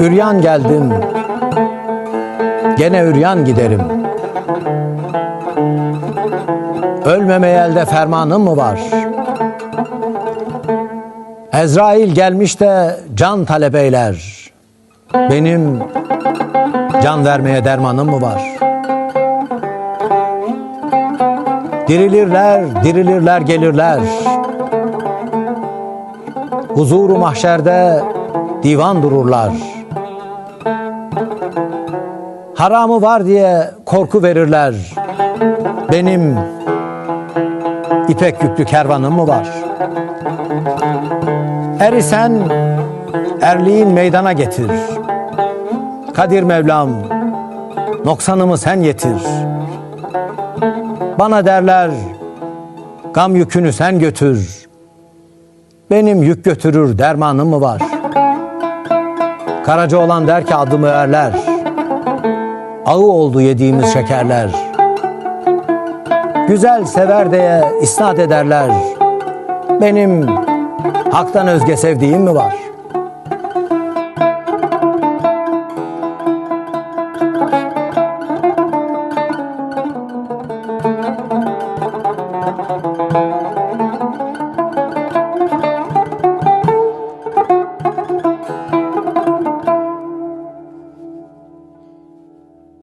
Üryan geldim, gene üryan giderim. Ölmemeye elde fermanım mı var? Ezrail gelmiş de can talep eyler. Benim can vermeye dermanım mı var? Dirilirler, dirilirler, gelirler. Huzuru mahşerde divan dururlar. Haramı var diye korku verirler. Benim ipek yüklü kervanım mı var? Eri sen erliğin meydana getir. Kadir Mevlam noksanımı sen yetir. Bana derler gam yükünü sen götür. Benim yük götürür dermanım mı var? Karaca olan der ki adımı erler. Ağı oldu yediğimiz şekerler. Güzel sever diye isnat ederler. Benim haktan özge sevdiğim mi var?